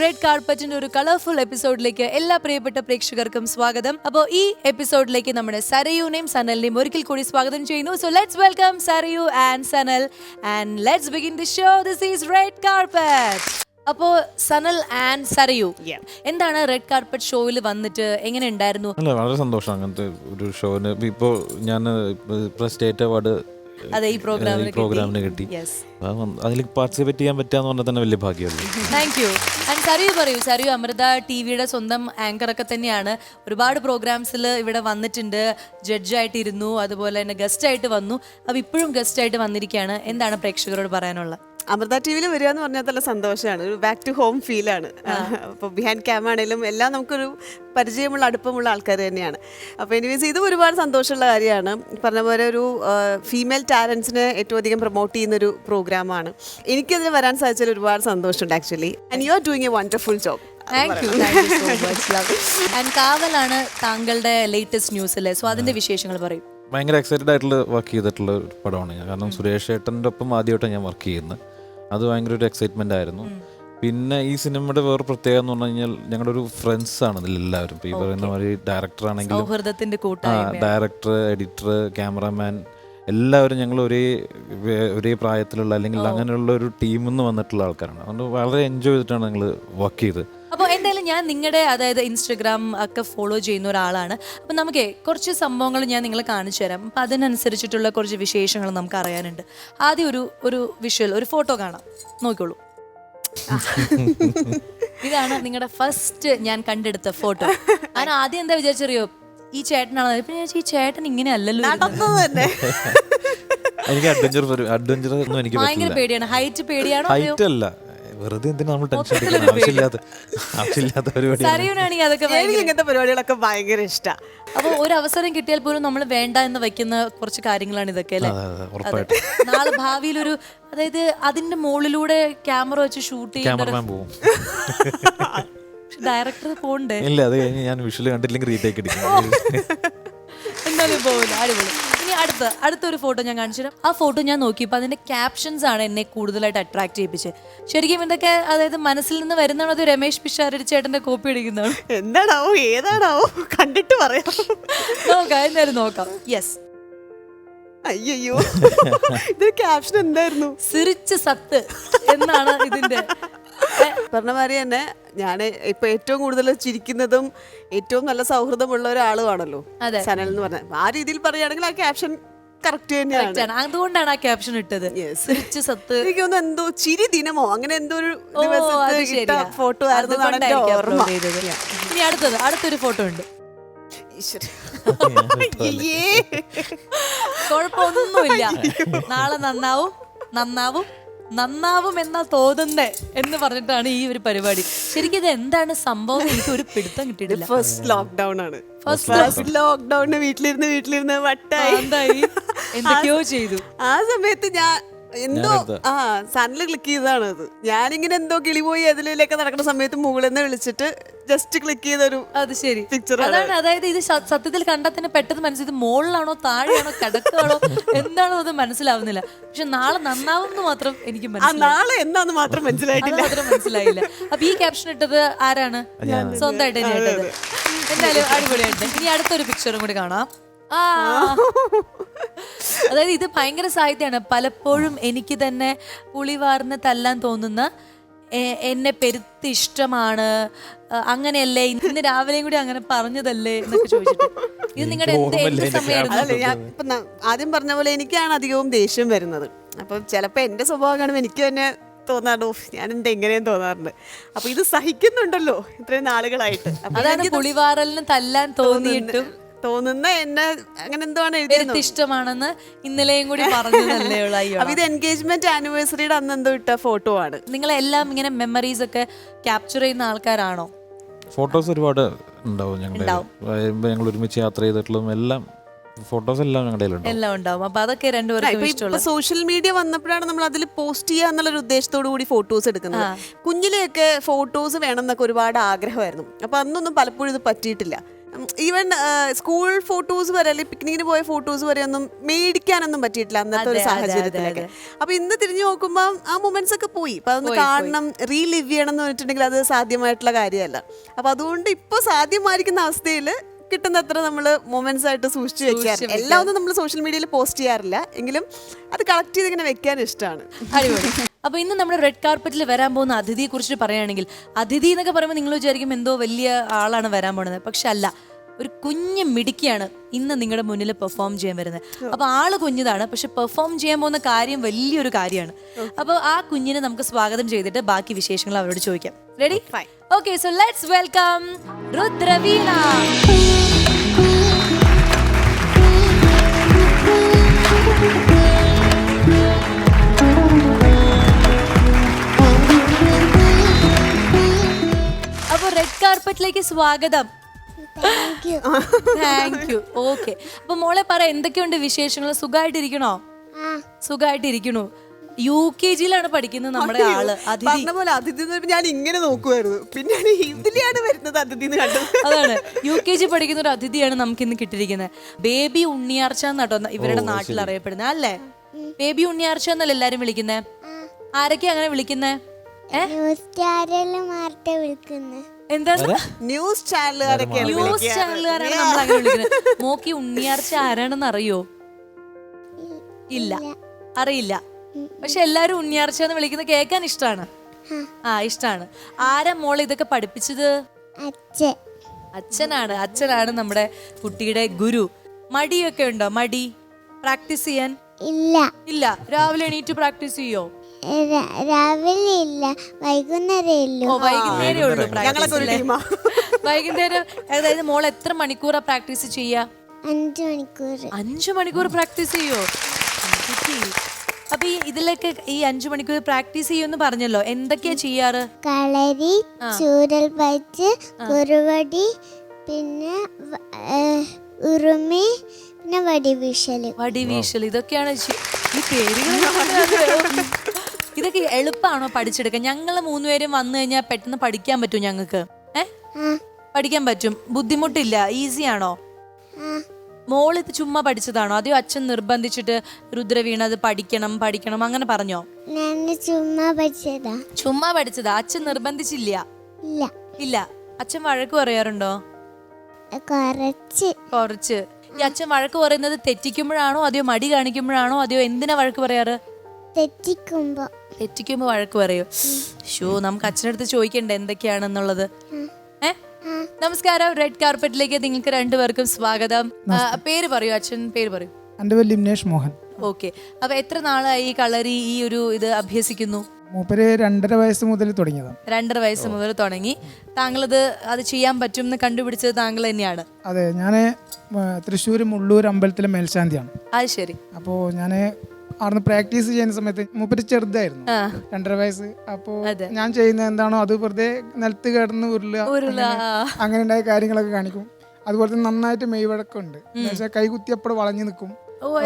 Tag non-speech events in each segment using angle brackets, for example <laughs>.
Red കാർപ്പറ്റിന്റെ ഒരു colourful എപ്പിസോഡിലേക്ക് എല്ലാ പ്രിയപ്പെട്ട പ്രേക്ഷകർക്കും സ്വാഗതം. അപ്പോൾ ഈ എപ്പിസോഡിലേക്ക് നമ്മുടെ സരയുനെയും സനലിനെയും ഒരിക്കൽ കൂടി സ്വാഗതം ചെയ്യുന്നു. So let's welcome Sarayu and Sanal. And let's begin the show this is red carpet അപ്പോ സനൽ ആൻഡ് സരയു എന്താണ് റെഡ് കാർപ്പറ്റ് ഷോയിൽ വന്നിട്ട് എങ്ങനെ ഉണ്ടായിരുന്നു? അല്ല വളരെ സന്തോഷം അങ്ങനത്തെ ഒരു ഷോന് ഇപ്പോൾ ഞാൻ സ്റ്റേറ്റ് അവാർഡ് അതെ ഈ പ്രോഗ്രാമിന് പ്രോഗ്രാമിന് കിട്ടി. അതിൽ പാർട്ടിസിപ്പേറ്റ് ചെയ്യാൻ പറ്റാന്ന് പറഞ്ഞാൽ തന്നെ വലിയ ഭാഗ്യമല്ലേ? താങ്ക് യു ആൻഡ് സരയു പറയൂ സരിയു അമൃത ടി വിയുടെ സ്വന്തം ആങ്കർ ഒക്കെ തന്നെയാണ്. ഒരുപാട് പ്രോഗ്രാംസിൽ ഇവിടെ വന്നിട്ടുണ്ട്. ജഡ്ജായിട്ട് ഇരുന്നു അതുപോലെ തന്നെ ഗസ്റ്റ് ആയിട്ട് വന്നു. അപ്പോൾ ഇപ്പോഴും ഗസ്റ്റ് ആയിട്ട് വന്നിരിക്കുകയാണ്. എന്താണ് പ്രേക്ഷകരോട് പറയാനുള്ളത്? അമൃത ടി വിയിൽ വരിക എന്ന് പറഞ്ഞാൽ നല്ല സന്തോഷമാണ്. ഒരു ബാക്ക് ടു ഹോം ഫീലാണ് അപ്പോൾ ബിഹാൻഡ് ക്യാം ആണെങ്കിലും എല്ലാം നമുക്കൊരു പരിചയമുള്ള അടുപ്പമുള്ള ആൾക്കാർ തന്നെയാണ്. അപ്പോൾ എനിവേസ് ഇതും ഒരുപാട് സന്തോഷമുള്ള കാര്യമാണ്. പറഞ്ഞ പോലെ ഒരു ഫീമെയിൽ ടാലൻസിനെ ഏറ്റവും അധികം പ്രൊമോട്ട് ചെയ്യുന്നൊരു പ്രോഗ്രാമാണ് എനിക്കതിന് വരാൻ സാധിച്ചാൽ ഒരുപാട് സന്തോഷമുണ്ട് actually and you are doing a wonderful job thank you so much love and കാവലാണ് താങ്കളുടെ ലേറ്റസ്റ്റ് ന്യൂസ് അല്ലേ സോ അതിന്റെ വിശേഷങ്ങൾ പറയും. ഭയങ്കര എക്സൈറ്റഡ് ആയിട്ടുള്ള വർക്ക് ചെയ്തിട്ടുള്ള ഒരു പടമാണ് ഞാൻ. കാരണം സുരേഷ് ഏട്ടന്റെ ഒപ്പം ആദ്യമായിട്ടാണ് ഞാൻ വർക്ക് ചെയ്യുന്നത്. അത് ഭയങ്കര ഒരു എക്സൈറ്റ്മെന്റ് ആയിരുന്നു പിന്നെ ഈ സിനിമയുടെ വേറെ പ്രത്യേകത എന്ന് പറഞ്ഞു കഴിഞ്ഞാൽ ഞങ്ങളുടെ ഒരു ഫ്രണ്ട്സ് ആണ് എല്ലാവരും. ഇപ്പോൾ ഈ പറയുന്ന മാതിരി ഡയറക്ടർ ആണെങ്കിലും ഡയറക്ടർ എഡിറ്റർ ക്യാമറാമാൻ എല്ലാവരും ഞങ്ങൾ ഒരേ ഒരേ പ്രായത്തിലുള്ള അല്ലെങ്കിൽ അങ്ങനെയുള്ള ഒരു ടീമിൽ നിന്ന് വന്നിട്ടുള്ള ആൾക്കാരാണ്. അതുകൊണ്ട് വളരെ എൻജോയ് ചെയ്തിട്ടാണ് ഞങ്ങൾ വർക്ക് എന്തായാലും ഞാൻ നിങ്ങളുടെ അതായത് ഇൻസ്റ്റഗ്രാം ഒക്കെ ഫോളോ ചെയ്യുന്ന ഒരാളാണ്. അപ്പം നമുക്ക് കുറച്ച് സംഭവങ്ങൾ ഞാൻ നിങ്ങളെ കാണിച്ചു തരാം. അപ്പം അതിനനുസരിച്ചിട്ടുള്ള കുറച്ച് വിശേഷങ്ങൾ നമുക്ക് അറിയാനുണ്ട്. ആദ്യം ഒരു ഒരു വിഷ്വൽ ഒരു ഫോട്ടോ കാണാം. നോക്കിക്കോളൂ. <laughs> ഇതാണ് നിങ്ങളുടെ ഫസ്റ്റ് ഞാൻ കണ്ടെടുത്ത ഫോട്ടോ ഞാൻ ആദ്യം എന്താ വിചാരിച്ചറിയോ? ഈ ചേട്ടനാണ്? ഇപ്പൊ ഞാൻ ഈ ചേട്ടൻ ഇങ്ങനെ അല്ലല്ലോ. തന്നെ. എനിക്ക് അഡ്വഞ്ചർ അഡ്വഞ്ചർ ഒന്നും എനിക്ക് ഭയങ്കര പേടിയാണ്. ഹൈറ്റ് പേടിയാണോ? ഹൈറ്റ് അല്ല. വെറുതെ എന്തിനാ നമ്മൾ ടെൻഷൻ അടിക്കുന്നത് ആവശ്യമില്ലാത്ത ആവശ്യമില്ലാത്ത പരിപാടി സരയുനാണെങ്കിൽ അതൊക്കെ എനിക്ക് ഭയങ്കര ഇങ്ങനത്തെ പരിപാടികളൊക്കെ ഭയങ്കര ഇഷ്ടമാണ് അപ്പൊ ഒരു അവസരം കിട്ടിയാൽ പോലും നമ്മൾ വേണ്ട എന്ന് വെക്കുന്ന കുറച്ച് കാര്യങ്ങളാണ് ഇതൊക്കെ അല്ലേ? അതെ, അതെ, ഉറപ്പായിട്ടും. നാളെ ഭാവിയിൽ ഒരു അതായത് അതിന്റെ മുകളിലൂടെ ക്യാമറ വെച്ച് ഷൂട്ട് ചെയ്യുന്ന ക്യാമറമാൻ പോവും. ഡയറക്ടർ പോണ്ടേ ഇല്ല അത് കഴിഞ്ഞ് ഞാൻ വിഷ്വൽ കണ്ടില്ലെങ്കിൽ റീടേക്ക് അടിക്കും. എന്തായാലും പോകില്ല അടിപൊളി. ഇനി അടുത്ത അടുത്തൊരു ഫോട്ടോ ഞാൻ കാണിച്ചു തരാം. ആ ഫോട്ടോ ഞാൻ നോക്കിയപ്പോൾ അതിന്റെ ക്യാപ്ഷൻസ് ആണ് എന്നെ കൂടുതലായിട്ട് അട്രാക്ട് ചെയ്യിപ്പിച്ചത് ശരിക്കും ഇതൊക്കെ അതായത് മനസ്സിൽ നിന്ന് വരുന്നതാണോ അത് രമേശ് പിഷാരടി ചേട്ടന്റെ കോപ്പി അടിക്കുന്നതാണ് എന്താണാവോ ഏതാണാവോ? കണ്ടിട്ട് പറയാം. നോക്കാം എന്തായാലും നോക്കാം. യെസ് അയ്യോ ഇത് ക്യാപ്ഷൻ എന്തായിരുന്നു? സിറിച്ച് സത്ത് എന്നാണ് ഇതിന്റെ പറഞ്ഞ മാതിരി തന്നെ ഞാൻ ഇപ്പൊ ഏറ്റവും കൂടുതൽ ചിരിക്കുന്നതും ഏറ്റവും നല്ല സൗഹൃദമുള്ള ഒരാളുമാണല്ലോ അതെ. സനൽ എന്ന് പറഞ്ഞ. ആ രീതിയിൽ പറയുകയാണെങ്കിൽ ആ ക്യാപ്ഷൻ കറക്റ്റ് തന്നെയാണ്. അതുകൊണ്ടാണ് ആ ക്യാപ്ഷൻ ഇട്ടത്. സിറിച്ച് സത്ത്. എനിക്ക് തോന്നുന്നു എന്തോ ചിരി ദിനമോ അങ്ങനെ എന്തോ ഒരു ഫോട്ടോ ആയിരുന്നു ഇനി അടുത്തത്. അടുത്തൊരു ഫോട്ടോ ഉണ്ട്. കുഴപ്പമൊന്നുമില്ല. നാളെ നന്നാവും. നന്നാവും. നന്നാവും എന്നാ തോന്നുന്നേ എന്ന് പറഞ്ഞിട്ടാണ് ഈ ഒരു പരിപാടി. ശരിക്കും ഇത് എന്താണ് സംഭവം? എനിക്ക് ഒരു പിടുത്തം കിട്ടിയിട്ടില്ല. ഫസ്റ്റ് ലോക്ക്ഡൗൺ ആണ്. ഫസ്റ്റ് ലോക്ക്ഡൌണിന് വീട്ടിലിരുന്ന് വീട്ടിലിരുന്ന് വട്ടായി. എന്തൊക്കെയോ ചെയ്തു. ആ സമയത്ത് ഞാൻ എന്തോ ആ സണ്ണിൽ ക്ലിക്ക് ചെയ്തതാണ് അത് ഞാനിങ്ങനെ എന്തോ കിളി പോയി അതിലേക്ക് നടക്കുന്ന സമയത്ത് മുകളിൽ നിന്ന് വിളിച്ചിട്ട് ജസ്റ്റ് ക്ലിക്ക് ചെയ്ത ഒരു അത് ശരി. പിക്ചർ അതാണ് അതായത് ഇത് സ- സത്യത്തിൽ കണ്ടാൽ തന്നെ പെട്ടെന്ന് മനസ്സിൽ ഇത് മുകളിലാണോ താഴെയാണോ കിടക്കാണോ എന്താണോ അത് മനസ്സിലാവുന്നില്ല. പക്ഷെ നാളെ നന്നാവും എന്ന് മാത്രം എനിക്ക് ആ മനസ്സിലായി. നാളെ എന്നാന്ന് മാത്രം അത് മനസ്സിലായിട്ടില്ല. മാത്രം മനസ്സിലായില്ല. അപ്പൊ ഈ ക്യാപ്ഷൻ ഇട്ടത് ആരാണ്? സ്വന്തമായിട്ട് തന്നെ ഇട്ടത്. എന്തായാലും അടിപൊളിയായിട്ട്. ഇനി അടുത്തൊരു പിക്ചറും കൂടി കാണാം. ആ. അതായത് ഇത് ഭയങ്കര സാഹിത്യമാണ്. പലപ്പോഴും എനിക്ക് തന്നെ പുളിവാറിന് തല്ലാൻ തോന്നുന്ന എന്നെ പെരുത്ത് ഇഷ്ടമാണ്. അങ്ങനെയല്ലേ? ഇന്ന് രാവിലെയും കൂടി അങ്ങനെ പറഞ്ഞതല്ലേ എന്നൊക്കെ ചോദിച്ചിട്ട്. ഇത് നിങ്ങളുടെ എന്ത് എന്ത് സമയമായിരുന്നു? ഞാൻ ആദ്യം പറഞ്ഞ പോലെ എനിക്കാണ് അധികവും ദേഷ്യം വരുന്നത്. അപ്പൊ ചിലപ്പോൾ എന്റെ സ്വഭാവം കാണുമ്പോൾ എനിക്ക് തന്നെ തോന്നാറുണ്ട് ഓഫ് ഞാൻ എന്താ എങ്ങനെയും തോന്നാറുണ്ട്. അപ്പൊ ഇത് സഹിക്കുന്നുണ്ടല്ലോ ഇത്രയും നാളുകളായിട്ട്. അതാണ് പുളിവാറലിന് തല്ലാൻ തോന്നിയിട്ടും തോന്നുന്ന എന്നെ അങ്ങനെ എന്തോ ആണ് പെരുത്ത് ഇഷ്ടമാണെന്ന് ഇന്നലെയും കൂടി പറഞ്ഞതല്ലേ ഉള്ളൂ. അയ്യോ അപ്പൊ ഇത് എൻഗേജ്മെന്റ് ആനിവേഴ്സറിയുടെ അന്ന് എന്തോ ഇട്ട ഫോട്ടോ ആണ്. നിങ്ങൾ എല്ലാം ഇങ്ങനെ മെമ്മറീസ് ഒക്കെ ക്യാപ്ചർ ചെയ്യുന്ന ആൾക്കാരാണോ? ഫോട്ടോസ് ഒരുപാട് ഉണ്ടാവും ഞങ്ങളുടെ ഞങ്ങൾ ഒരുമിച്ച് യാത്ര ചെയ്തിട്ടുള്ളതും എല്ലാം ഫോട്ടോസ് എല്ലാം ഞങ്ങളുടെ കയ്യിലുണ്ടാവും. എല്ലാം ഉണ്ടാവും. അപ്പൊ അതൊക്കെ രണ്ടുപേർക്കും ഇപ്പൊ ഇഷ്ടമുള്ള സോഷ്യൽ മീഡിയ വന്നപ്പോഴാണ് നമ്മൾ അതിൽ പോസ്റ്റ് ചെയ്യുക എന്നുള്ള ഉദ്ദേശത്തോടു കൂടി ഫോട്ടോസ് എടുക്കുന്നത്. കുഞ്ഞിലെയൊക്കെ ഫോട്ടോസ് വേണം എന്നൊക്കെ ഒരുപാട് ആഗ്രഹമായിരുന്നു. അപ്പൊ അന്നൊന്നും പലപ്പോഴും ഇത് പറ്റിയിട്ടില്ല. ഈവൻ സ്കൂൾ ഫോട്ടോസ് വരെ അല്ലെങ്കിൽ പിക്നിക്കിന് പോയ ഫോട്ടോസ് വരെ ഒന്നും മേടിക്കാനൊന്നും പറ്റിയിട്ടില്ല അന്നത്തെ ഒരു സാഹചര്യത്തിലൊക്കെ. അപ്പൊ ഇന്ന് തിരിഞ്ഞു നോക്കുമ്പോൾ ആ മൊമെന്റ്സ് ഒക്കെ പോയി. അപ്പൊ അതൊന്ന് കാണണം റീലിവ് ചെയ്യണം എന്ന് പറഞ്ഞിട്ടുണ്ടെങ്കിൽ അത് സാധ്യമായിട്ടുള്ള കാര്യമല്ല. അപ്പൊ അതുകൊണ്ട് ഇപ്പൊ സാധ്യമായിരിക്കുന്ന അവസ്ഥയിൽ കിട്ടുന്നത്ര നമ്മൾ മൊമെന്റ്സ് ആയിട്ട് സൂക്ഷിച്ചു വെക്കാറ്. എല്ലാം ഒന്നും നമ്മൾ സോഷ്യൽ മീഡിയയിൽ പോസ്റ്റ് ചെയ്യാറില്ല. എങ്കിലും അത് കളക്ട് ചെയ്ത് ഇങ്ങനെ വെക്കാൻ ഇഷ്ടമാണ് അടിപൊളി. അപ്പൊ ഇന്ന് നമ്മുടെ റെഡ് കാർപ്പറ്റിൽ വരാൻ പോകുന്ന അതിഥിയെ കുറിച്ച് പറയുകയാണെങ്കിൽ അതിഥി എന്നൊക്കെ പറയുമ്പോൾ നിങ്ങൾ വിചാരിക്കും എന്തോ വലിയ ആളാണ് വരാൻ പോകുന്നത്. പക്ഷെ അല്ല ഒരു കുഞ്ഞ് മിടുക്കിയാണ് ഇന്ന് നിങ്ങളുടെ മുന്നിൽ പെർഫോം ചെയ്യാൻ വരുന്നത്. അപ്പൊ ആൾ കുഞ്ഞതാണ് പക്ഷെ പെർഫോം ചെയ്യാൻ പോകുന്ന കാര്യം വലിയൊരു കാര്യമാണ്. അപ്പൊ ആ കുഞ്ഞിനെ നമുക്ക് സ്വാഗതം ചെയ്തിട്ട് ബാക്കി വിശേഷങ്ങൾ അവരോട് ചോദിക്കാം. Ready. Okay so let's welcome Rudraveena. കാർപ്പറ്റിലേക്ക് സ്വാഗതം. താങ്ക് യു ഓക്കെ അപ്പൊ മോളെ പറ എന്തൊക്കെയുണ്ട് വിശേഷങ്ങൾ? സുഖമായിട്ടിരിക്കണോ സുഖമായിട്ടിരിക്കണു യു കെ ജിയിലാണ് പഠിക്കുന്നത് നമ്മുടെ ആൾ അതിഥി. പറഞ്ഞ പോലെ അതിഥി എന്ന് ഞാൻ ഇങ്ങനെ നോക്കുമായിരുന്നു പിന്നെ ഇതിലെയാണ് വരുന്നത് അതിഥി എന്ന് കണ്ടത്. അതാണ്. യു കെ ജി പഠിക്കുന്ന ഒരു അതിഥിയാണ് നമുക്ക് ഇന്ന് കിട്ടിയിരിക്കുന്നത്. ബേബി ഉണ്ണിയാർച്ച എന്നാട്ടോ ഇവരുടെ നാട്ടിൽ അറിയപ്പെടുന്നത് അല്ലേ? ബേബി ഉണ്ണിയാർച്ച എന്നല്ലേ എല്ലാരും വിളിക്കുന്നേ? ആരൊക്കെ അങ്ങനെ വിളിക്കുന്നേ? ഏ? ന്യൂസ് ചാനലിൽ എന്താണ് ന്യൂസ് ചാനലുകാരൊക്കെയാണ് ന്യൂസ് ചാനലുകാരാണ് നമ്മൾ അങ്ങനെ വിളിക്കുന്നത്. മോക്കി ഉണ്ണിയാർച്ച ആരാണെന്ന് അറിയോ ഇല്ല. അറിയില്ല. പക്ഷെ എല്ലാരും ഉണ്ണിയാർച്ച എന്ന് വിളിക്കുന്നത് കേൾക്കാൻ ഇഷ്ടമാണ് ആ ഇഷ്ടാണ്. ആരാ മോളെ ഇതൊക്കെ പഠിപ്പിച്ചത്? അച്ഛൻ. അച്ഛനാണ്. അച്ഛനാണ് നമ്മുടെ കുട്ടിയുടെ ഗുരു. മടിയൊക്കെ ഉണ്ടോ? മടി. പ്രാക്ടീസ് ചെയ്യാൻ? ഇല്ല. ഇല്ല. രാവിലെ എണീറ്റ് പ്രാക്ടീസ് ചെയ്യോ? രാവിലെ ഇല്ല വൈകുന്നേരം ഉള്ളൂ. ഓ വൈകുന്നേരേ ഉള്ളൂ ഞങ്ങളൊക്കെ ഒരു ടീമാ <laughs> വൈകുന്നേരം അതായത് മോൾ എത്ര മണിക്കൂറാ പ്രാക്ടീസ് ചെയ്യാ? അഞ്ചു മണിക്കൂർ അഞ്ചു മണിക്കൂർ പ്രാക്ടീസ് ചെയ്യോ. അപ്പൊ ഈ ഇതിലൊക്കെ ഈ അഞ്ചു മണിക്കൂർ പ്രാക്ടീസ് ചെയ്യുമെന്ന് പറഞ്ഞല്ലോ. എന്തൊക്കെയാ ചെയ്യാറ്? കളരി ചൂരൽ പച്ച് കുറുവടി പിന്നെ ഉറുമി പിന്നെ വടിവീശൽ. വടിവീശൽ ഇതൊക്കെയാണ് ഈ പേരുകൾ ഇതൊക്കെ എളുപ്പമാണോ പഠിച്ചെടുക്കാൻ? ഞങ്ങൾ മൂന്നുപേരും വന്നു കഴിഞ്ഞാൽ പെട്ടെന്ന് പഠിക്കാൻ പറ്റും ഞങ്ങൾക്ക്. ഏ? പഠിക്കാൻ പറ്റും. ബുദ്ധിമുട്ടില്ല. ഈസി ആണോ? മോൾ ഇത് ചുമ്മാ പഠിച്ചതാണോ? അതെയോ അച്ഛൻ നിർബന്ധിച്ചിട്ട് രുദ്രവീണ അത് പഠിക്കണം പഠിക്കണം അങ്ങനെ പറഞ്ഞോ? ചുമ്മാ പഠിച്ചതാ. ചുമ്മാ പഠിച്ചതാ? അച്ഛൻ നിർബന്ധിച്ചില്ല? ഇല്ല. ഇല്ല. അച്ഛൻ വഴക്ക് പറയാറുണ്ടോ? കുറച്ച്. കുറച്ച്. ഈ അച്ഛൻ വഴക്ക് പറയുന്നത് തെറ്റിക്കുമ്പോഴാണോ? അതെയോ മടി കാണിക്കുമ്പോഴാണോ? അതെയോ എന്തിനാ വഴക്ക് പറയാറ്? തെറ്റിക്കുമ്പോ. തെറ്റിക്കുമ്പോ വഴക്ക് പറയൂ. ഷോ നമുക്ക് അച്ഛനടുത്ത് ചോദിക്കണ്ടേ എന്തൊക്കെയാണെന്നുള്ളത്? ഏ? നമസ്കാരം. റെഡ് കാർപ്പറ്റിലേക്ക് നിങ്ങൾക്ക് രണ്ടുപേർക്കും സ്വാഗതം. ആ, പേര് പറയൂ അച്ഛൻ പേര് പറയൂ. എന്റെ പേര് ലിംനേഷ് മോഹൻ. ഓക്കെ. അപ്പൊ എത്ര നാളായി ഈ കളരി ഈ ഒരു ഇത് അഭ്യസിക്കുന്നു? മൂപ്പര് രണ്ടര വയസ്സ് മുതൽ തുടങ്ങിയതാണ്. രണ്ടര വയസ്സ് മുതൽ തുടങ്ങി. താങ്കളത് അത് ചെയ്യാൻ പറ്റും എന്ന് കണ്ടുപിടിച്ചത് താങ്കൾ തന്നെയാണ്. അതെ ഞാൻ തൃശ്ശൂർ മുള്ളൂർ അമ്പലത്തിലെ മേൽശാന്തിയാണ്. അത് ശരി. അപ്പോൾ ഞാൻ അവിടുന്ന് പ്രാക്ടീസ് ചെയ്യുന്ന സമയത്ത് മൂപ്പര് ചെറുതായിരുന്നു. രണ്ടര വയസ്സ്. അപ്പോ. ഞാൻ ചെയ്യുന്ന എന്താണോ അത് വെറുതെ നിലത്ത് കിടന്ന് ഉരുളുക ഉരുള, അങ്ങനെ- ഉണ്ടായ കാര്യങ്ങളൊക്കെ കാണിക്കും. അതുപോലെ തന്നെ നന്നായിട്ട് മെയ്വഴക്കമുണ്ട് എന്ന് കൈകുത്തി അപ്പോഴും വളഞ്ഞു നിൽക്കും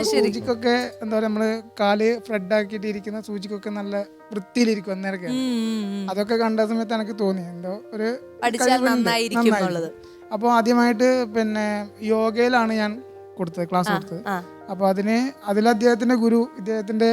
സൂചിക്കൊക്കെ എന്താ പറയുക നമ്മൾ കാൽ ഫ്രെഡ് ആക്കിയിട്ട് ഇരിക്കുന്ന സൂചിക്കൊക്കെ നല്ല വൃത്തിയിലിരിക്കും അന്നേരമൊക്കെ ഉം. അതൊക്കെ കണ്ട സമയത്ത് എനിക്ക് തോന്നി. എന്തോ ഒരു. അപ്പോൾ ആദ്യമായിട്ട് പിന്നെ യോഗയിലാണ് ഞാൻ കൊടുത്തത് ക്ലാസ് കൊടുത്തത്. അപ്പൊ അപ്പോൾ അതിന് അതിൽ അദ്ദേഹത്തിന്റെ ഗുരു ഇദ്ദേഹത്തിന്റെ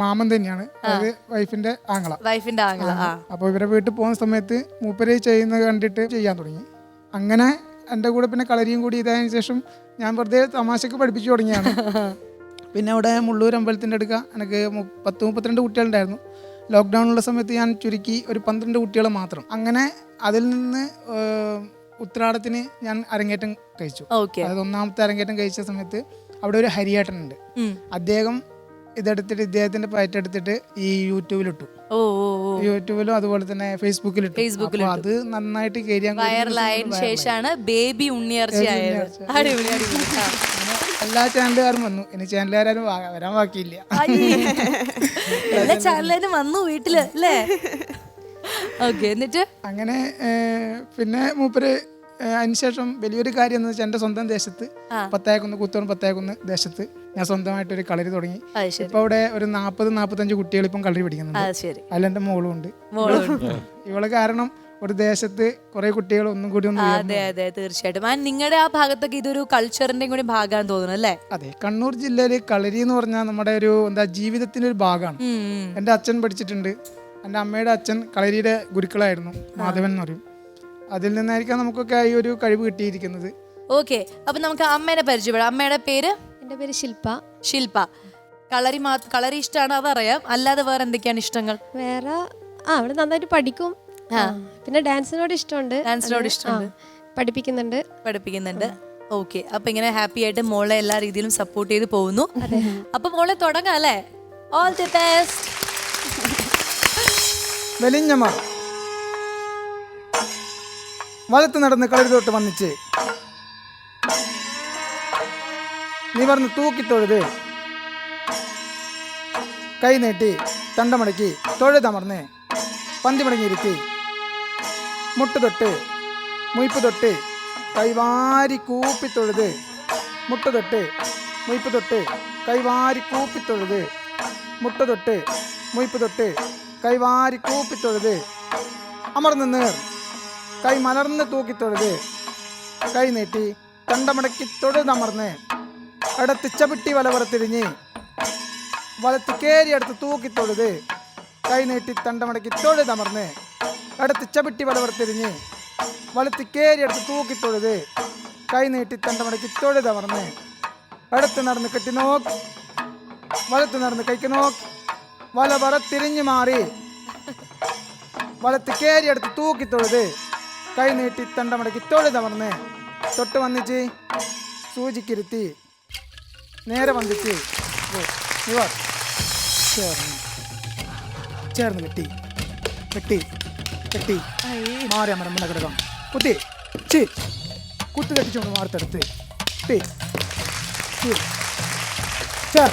മാമൻ തന്നെയാണ്. അതായത് വൈഫിന്റെ ആങ്ങള. വൈഫിന്റെ ആങ്ങള അപ്പൊ അപ്പോൾ ഇവരെ വീട്ടിൽ പോകുന്ന സമയത്ത് മൂപ്പര് ചെയ്യുന്നത് കണ്ടിട്ട് ചെയ്യാൻ തുടങ്ങി. അങ്ങനെ എന്റെ കൂടെ പിന്നെ കളരിയും കൂടി ഇതായതിനു ശേഷം ഞാൻ വെറുതെ തമാശക്ക് പഠിപ്പിച്ചു തുടങ്ങിയാണ് <laughs> പിന്നെ അവിടെ മുള്ളൂർ അമ്പലത്തിന്റെ അടുക്ക എനിക്ക് പത്ത് മുപ്പത്തിരണ്ട് കുട്ടികളുണ്ടായിരുന്നു. ലോക്ക്ഡൗണുള്ള സമയത്ത് ഞാൻ ചുരുക്കി ഒരു പന്ത്രണ്ട് കുട്ടികൾ മാത്രം. അങ്ങനെ അതിൽ നിന്ന് ഉത്രാടത്തിന് ഞാൻ അരങ്ങേറ്റം കഴിച്ചു. അതായത് ഒന്നാമത്തെ അരങ്ങേറ്റം കഴിച്ച സമയത്ത് അവിടെ ഒരു ഹരിയേട്ടനുണ്ട്. അദ്ദേഹം ഇതെടുത്തിട്ട് ഇദ്ദേഹത്തിന്റെ പയറ്റെടുത്തിട്ട് ഈ യൂട്യൂബിലിട്ടു. യൂട്യൂബിലും അതുപോലെ തന്നെ ഫേസ്ബുക്കിലിട്ടു. അപ്പൊ അത് നന്നായിട്ട് കേരിയാൻ വൈറലായതിനു ശേഷമാണ് ബേബി. എല്ലാ ചാനലുകാരും വന്നു. ഇനി ചാനലുകാരും വരാൻ ബാക്കിയില്ല. എല്ലാ ചാനലുകാരും വന്നു വീട്ടിൽ അല്ലേ? ഓക്കെ എന്നിട്ട്? അങ്ങനെ പിന്നെ മൂപ്പര് അതിനുശേഷം വലിയൊരു കാര്യം എന്ന് വെച്ചാൽ എന്റെ സ്വന്തം ദേശത്ത് പത്തായക്കുന്ന് കുത്തോൺ പത്തായക്കുന്ന് ദേശത്ത് ഞാൻ സ്വന്തമായിട്ട് ഒരു കളരി തുടങ്ങി. ഇപ്പൊ അവിടെ ഒരു നാൽപ്പത് നാൽപ്പത്തഞ്ച് കുട്ടികൾ ഇപ്പം കളരി പഠിക്കുന്നുണ്ട് അല്ല എന്റെ മോളും ഉണ്ട്. ഇവൾ കാരണം ഒരു ദേശത്ത് കുറെ കുട്ടികൾ ഒന്നും കൂടി അതെ അതെ തീർച്ചയായിട്ടും. ആൻഡ് നിങ്ങളുടെ ആ ഭാഗത്തൊക്കെ ഇതൊരു കൾച്ചറിന്റെ കൂടി ഭാഗമാണ് തോന്നുന്നു അല്ലേ? അതെ കണ്ണൂർ ജില്ലയിൽ കളരി എന്ന് പറഞ്ഞാൽ നമ്മുടെ ഒരു എന്താ ജീവിതത്തിന്റെ ഒരു ഭാഗമാണ്. എന്റെ അച്ഛൻ പഠിച്ചിട്ടുണ്ട്. എന്റെ അമ്മയുടെ അച്ഛൻ കളരിയുടെ ഗുരുക്കളായിരുന്നു മാധവൻ എന്ന് പറയും. അതിൽ നിന്നായിരിക്കാം നമുക്കൊക്കെ ഈ ഒരു കഴിവ് കിട്ടിയിരിക്കുന്നത്. ഓക്കെ അപ്പൊ നമുക്ക് അമ്മേനെ പരിചയപ്പെടാം. അമ്മയുടെ പേര്? എന്റെ പേര് ശില്പ ശില്പ കളരി മാ കളരി ഇഷ്ടമാണ് അതറിയാം അല്ലാതെ വേറെ എന്തൊക്കെയാണ് ഇഷ്ടങ്ങൾ? വേറെ ആ അവിടെ നന്നായിട്ട് പഠിക്കും. ആ, പിന്നെ ഡാൻസിനോട് ഇഷ്ടമുണ്ട്. ഡാൻസിനോട് അത്, ഇഷ്ടമുണ്ട്. ആ, പഠിപ്പിക്കുന്നുണ്ട്. പഠിപ്പിക്കുന്നുണ്ട്. ഓക്കെ അപ്പൊ ഇങ്ങനെ ഹാപ്പി ആയിട്ട് മോളെ എല്ലാ രീതിയിലും സപ്പോർട്ട് ചെയ്ത് പോകുന്നു. അപ്പൊ മോളെ തുടങ്ങാം അല്ലേ? ഓൾ ദി ബെസ്റ്റ് വെലിഞ്ഞമാർ വലത്ത് നടന്ന് കളരി തൊട്ട് വന്നിച്ച് നീ തൂക്കി തൂക്കിത്തൊഴുത് കൈ നീട്ടി തണ്ടമടക്കി തൊഴുതമർന്ന് പന്തി മടങ്ങിയിരുത്തി. മുട്ട് തൊട്ട് കൈവാരി കൂപ്പിത്തൊഴുത് മുട്ട് തൊട്ട് മുയ്പ്പ് തൊട്ട് കൈവാരി കൂപ്പിത്തൊഴുത് മുട്ട് തൊട്ട് മുയ്പ്പ് തൊട്ട് കൈവാരി കൂപ്പിത്തൊഴുത് അമർന്ന് നേർ. കൈ മലർന്ന് തൂക്കിത്തൊഴുത് കൈ നീട്ടി കണ്ടമടക്കി തൊഴുതമർന്ന് അടുത്ത് ചവിട്ടി വലവറ തിരിഞ്ഞ് വലത്ത് കയറി അടുത്ത് തൂക്കിത്തൊഴുത് കൈ നീട്ടി തണ്ടമടക്കി തൊഴുതമർന്ന് അടുത്ത് ചവിട്ടി വലവറത്തിരിഞ്ഞ്. വലത്ത് കയറി അടുത്ത് തൂക്കിത്തൊഴുത് കൈ നീട്ടി തണ്ടമടക്കി തൊഴുതമർന്ന് അടുത്ത് നടന്ന് കെട്ടി നോക്ക്. വലത്ത് നടന്ന് കൈക്ക് നോക്ക്. വല വറ തിരിഞ്ഞു മാറി. വലത്ത് കയറി എടുത്ത് തൂക്കി തൊഴുത് കൈ നീട്ടി തണ്ടമടക്കി തൊഴുതമർന്ന് തൊട്ട് വന്നിച്ച് സൂചിക്കിരുത്തി. നേരെ വന്നിച്ച്. ചേർന്ന്. ചേർന്ന് കെട്ടി. കെട്ടി. കെട്ടി. മാറി അമരം കിടക്കാം. കുത്തി. ചി കുത്തി കെട്ടിച്ചോണ്ട് മാറത്തെടുത്ത് ചി ചേർ.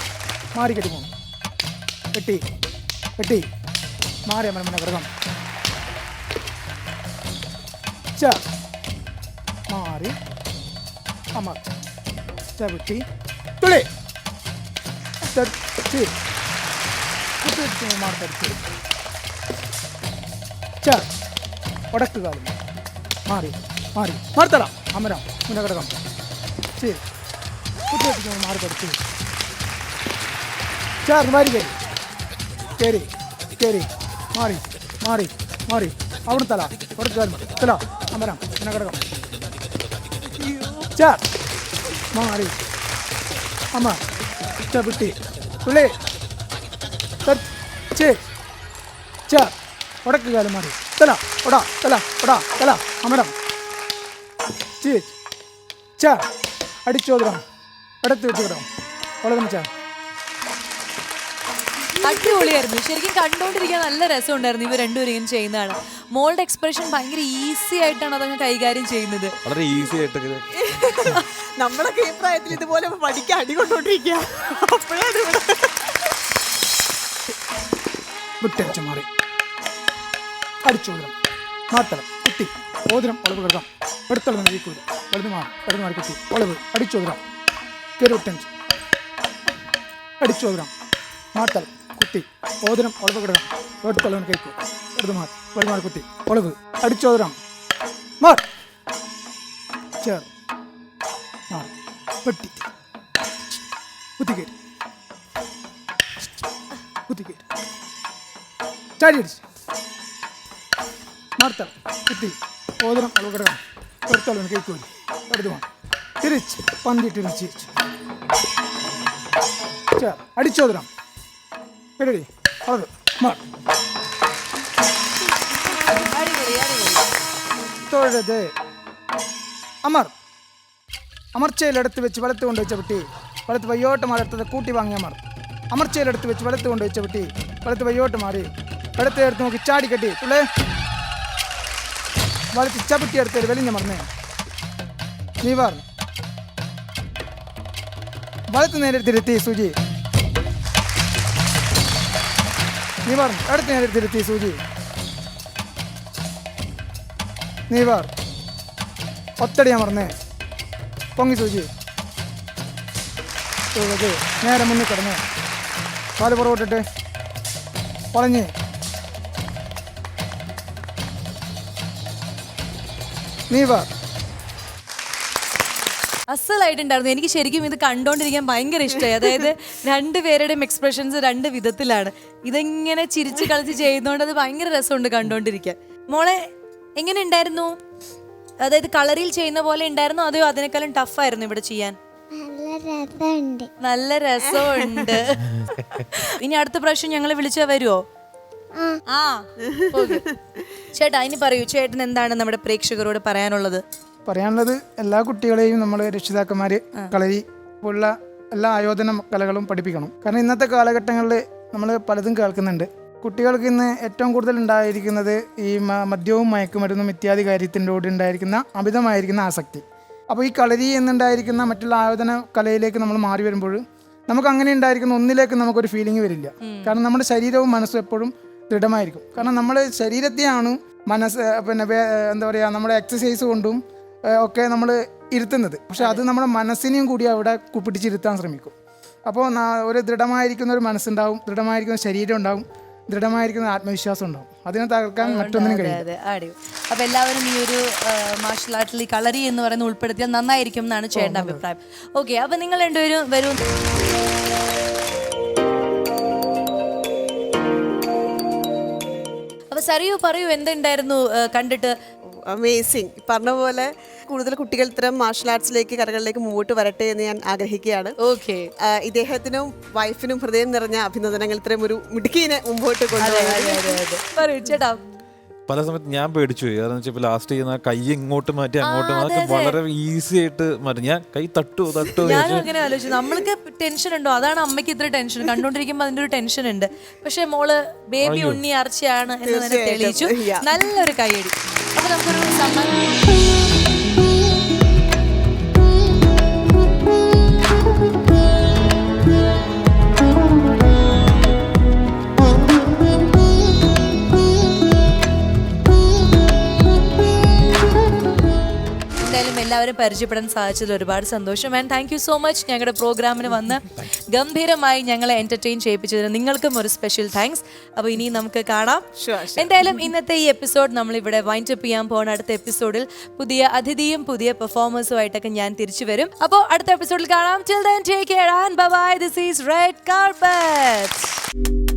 മാറി കെട്ടി പോകും കെട്ടി വെട്ടി മാറി അമരം കിടക്കാം ച മാറി. അമ്മ ചവിട്ടി തുളി തെറ്റി കുത്തി മാർത്തെടുത്ത് ച ഉടക്ക് കാലം. മാറി മാറി. മാർത്തല അമരം മുന്നകടകം ശരി. കുത്തി മാറി മാർത്തെടുത്ത് ചേർന്ന് മാറി കയറി കയറി കയറി മാറി മാറി മാറി. അവിടെ തല അവിടെ തല തല അമരം കിടക്കാം ചാ. മാറി. അമ്മ ചവിട്ടി തുള്ളി ചേ ചാ. ഉടക്ക് കാലം മാറി. തല ഒടാ തല ഒടാ തല അമരം. ചേ. ച. അടിച്ചോതിടാം എടുത്ത് വെച്ച് കിടാം വളരെ ചാ. അടിപൊളിയായിരുന്നു. ശരിക്കും കണ്ടുകൊണ്ടിരിക്കാൻ നല്ല രസം ഉണ്ടായിരുന്നു ഇവർ രണ്ടുപേരും ഇങ്ങനെ ചെയ്യുന്നതാണ്. മോളുടെ എക്സ്പ്രഷൻ ഭയങ്കര ഈസി ആയിട്ടാണ് അതങ്ങ് കൈകാര്യം ചെയ്യുന്നത്. വളരെ ഈസി ആയിട്ട് <laughs> നമ്മളൊക്കെ ഈ പ്രായത്തിൽ ഇതുപോലെ പഠിക്കാൻ അടി കൊണ്ടോണ്ടിരിക്കുക. അപ്പോഴാണ് ഇവിടെ വിട്ടടിച്ച് മാറി. അടിച്ചോതിരം മാത്തളം കുത്തി ഓതിരം ഒളവ് കിടക്കാം എടുത്തളവ് നീക്കൂര് വലുത് മാറി ഇടത് മാറി കുത്തി ഒളവ് അടിച്ചോതിരം കയറി വിട്ടഞ്ച് അടിച്ചോതിരം മാത്തളം കുത്തി ഓതിരം ഒളവ് കിടക്കാം എടുത്തളവൻ കൈക്കൂ ഇടത് മാറി വലുത് മാറി കുത്തി ഒളവ് അടിച്ചോതിരം മാർ ചേർ മാറി വെട്ടി കുത്തിക്കയറ്റി കുത്തിക്കയറ്റി ചാടി അടിച്ച് മാർത്തം കുത്തി ഓതരം അളവുകടകം എടുത്തോളം കൈക്കോലി എടുത്തുമാ തിരിച്ച് പന്തിട്ടിരിച്ച് അടിച്ചോതരം അളവ് മാർ തൊഴുത്. അമർ. അമർച്ചയിലെടുത്ത് വെച്ച് വലത്ത് കൊണ്ട് വെച്ച വിട്ടി വലത്ത് വയ്യോട്ട് മാറി എടുത്തത് കൂട്ടി വാങ്ങി അമർ. അമർച്ചയിലെടുത്ത് വെച്ച് വലത്ത് കൊണ്ട് വെച്ച വിട്ടി വലത്ത് വയ്യോട്ട് മാറി. എടുത്ത് എടുത്ത് നോക്കി ചാടി കെട്ടി. തുള്ളേ. വലത്ത് ചവിട്ടി എടുത്ത് വലിഞ്ഞ മറന്നേ. നീ വാർ വലത്ത് നേരെ എടുത്തിരുത്തി സൂചി നീ അടുത്ത അടുത്ത് തിരുത്തി സൂചി. നീ ഒത്തടി ഞാൻ പറഞ്ഞേ പൊങ്ങി സൂചി. നേരെ മുന്നിൽ കിടന്നേ. കാൽ പുറകോട്ടിട്ട് വളഞ്ഞ്. നീ വാ അസലായിട്ടുണ്ടായിരുന്നു എനിക്ക് ശരിക്കും ഇത് കണ്ടോണ്ടിരിക്കാൻ ഭയങ്കര ഇഷ്ടമായി അതായത് രണ്ട് രണ്ടുപേരുടെയും എക്സ്പ്രഷൻസ് രണ്ട് വിധത്തിലാണ്. ഇതെങ്ങനെ ചിരിച്ച് കളിച്ച് ചെയ്യുന്നതുകൊണ്ട് അത് ഭയങ്കര രസമുണ്ട് കണ്ടോണ്ടിരിക്കാൻ. മോളെ എങ്ങനെ ഉണ്ടായിരുന്നു അതായത് കളറിൽ ചെയ്യുന്ന പോലെ ഉണ്ടായിരുന്നു? അതോ അതിനേക്കാളും ടഫായിരുന്നു ഇവിടെ ചെയ്യാൻ? നല്ല രസമുണ്ട്. ഇനി അടുത്ത പ്രാവശ്യം ഞങ്ങളെ വിളിച്ചാ വരുമോ ആ. ചേട്ടാ ഇനി പറയൂ ചേട്ടൻ എന്താണ് നമ്മുടെ പ്രേക്ഷകരോട് പറയാനുള്ളത്? പറയാനുള്ളത് എല്ലാ കുട്ടികളെയും നമ്മൾ രക്ഷിതാക്കന്മാർ കളരി പോലുള്ള എല്ലാ ആയോധന കലകളും പഠിപ്പിക്കണം. കാരണം ഇന്നത്തെ കാലഘട്ടങ്ങളിൽ നമ്മൾ പലതും കേൾക്കുന്നുണ്ട്. കുട്ടികൾക്ക് ഇന്ന് ഏറ്റവും കൂടുതൽ ഉണ്ടായിരിക്കുന്നത് ഈ മ- മദ്യവും മയക്കുമരുന്നും ഇത്യാദി കാര്യത്തിന്റെ ഉണ്ടായിരിക്കുന്ന അമിതമായിരിക്കുന്ന ആസക്തി. അപ്പോൾ ഈ കളരി എന്നുണ്ടായിരിക്കുന്ന മറ്റുള്ള ആയോധന കലയിലേക്ക് നമ്മൾ മാറി വരുമ്പോൾ നമുക്ക് അങ്ങനെ ഉണ്ടായിരിക്കുന്ന ഒന്നിലേക്ക് നമുക്കൊരു ഫീലിംഗ് വരില്ല. കാരണം നമ്മുടെ ശരീരവും മനസ്സും എപ്പോഴും ദൃഢമായിരിക്കും. കാരണം നമ്മൾ ശരീരത്തെയാണ് മനസ്സ് പിന്നെ എന്താ പറയുക നമ്മുടെ എക്സസൈസ് കൊണ്ടും ഒക്കെ നമ്മൾ ഇരുത്തുന്നത്. പക്ഷെ അത് നമ്മുടെ മനസ്സിനെയും കൂടി അവിടെ പിടിച്ചിരുത്താൻ ശ്രമിക്കും. അപ്പോൾ ഒരു ദൃഢമായിരിക്കുന്ന ഒരു മനസ്സുണ്ടാവും ദൃഢമായിരിക്കുന്ന ശരീരം ഉണ്ടാവും ദൃഢമായിരിക്കുന്ന ആത്മവിശ്വാസം ഉണ്ടാവും. അതിനെ തകർക്കാൻ മറ്റൊന്നിനും കഴിയും അപ്പൊ എല്ലാവരും ഈ ഒരു മാർഷൽ ആർട്ടിൽ ഈ കളരി എന്ന് പറയുന്ന ഉൾപ്പെടുത്തിയാൽ നന്നായിരിക്കും എന്നാണ് ചേട്ടന്റെ അഭിപ്രായം. ഓക്കെ അപ്പൊ നിങ്ങൾ രണ്ടുപേരും വരും. അപ്പൊ സറിയു പറയൂ എന്തുണ്ടായിരുന്നു കണ്ടിട്ട്? അമേസിങ് പറഞ്ഞ പോലെ കൂടുതൽ കുട്ടികൾ ഇത്തരം മാർഷൽ ആർട്സിലേക്ക് കലകളിലേക്ക് മുമ്പോട്ട് വരട്ടെ എന്ന് ഞാൻ ആഗ്രഹിക്കുകയാണ്. ഓക്കെ ഇദ്ദേഹത്തിനും വൈഫിനും ഹൃദയം നിറഞ്ഞ അഭിനന്ദനങ്ങൾ ഇത്തരം ഒരു മിടുക്കീനെ മുമ്പോട്ട് കൊണ്ടുപോയി പറയൂ ചേട്ടാ. പല സമയത്ത് ഞാൻ പേടിച്ചു കാരണം വെച്ചാൽ ലാസ്റ്റ് ചെയ്യുന്ന കൈ ഇങ്ങോട്ട് മാറ്റി അങ്ങോട്ട് മാറ്റി അതൊക്കെ വളരെ ഈസി ആയിട്ട് മാറ്റി. ഞാൻ കൈ തട്ടു തട്ടു അങ്ങനെ ആലോചിച്ചു. നമ്മൾക്ക് ടെൻഷൻ ഉണ്ടോ? അതാണ് അമ്മയ്ക്ക് ഇത്ര ടെൻഷൻ കണ്ടോണ്ടിരിക്കുമ്പോ അതിന്റെ ഒരു ടെൻഷൻ ഉണ്ട്. പക്ഷെ മോൾ ബേബി ഉണ്ണി അർച്ചയാണ് എന്ന് തന്നെ. തെളിയിച്ചു. നല്ലൊരു കൈയടി. അപ്പൊ നമുക്കൊരു സമ്മാനം എന്തായാലും എല്ലാവരും പരിചയപ്പെടാൻ സാധിച്ചതിൽ ഒരുപാട് സന്തോഷം. And thank you so much ഞങ്ങളുടെ പ്രോഗ്രാമിന് വന്ന് ഗംഭീരമായി ഞങ്ങളെ എന്റർടൈൻ ചെയ്യിപ്പിച്ചതിന് നിങ്ങൾക്കും ഒരു സ്പെഷ്യൽ താങ്ക്സ് അപ്പോൾ ഇനി നമുക്ക് കാണാം. എന്തായാലും ഇന്നത്തെ ഈ എപ്പിസോഡ് നമ്മൾ ഇവിടെ വൈൻഡ് അപ്പ് ചെയ്യാൻ പോകുന്ന അടുത്ത എപ്പിസോഡിൽ പുതിയ അതിഥിയും പുതിയ പെർഫോമൻസും ആയിട്ടൊക്കെ ഞാൻ തിരിച്ചു വരും. അപ്പോൾ അടുത്ത എപ്പിസോഡിൽ കാണാം. Till then take care and bye this is red carpet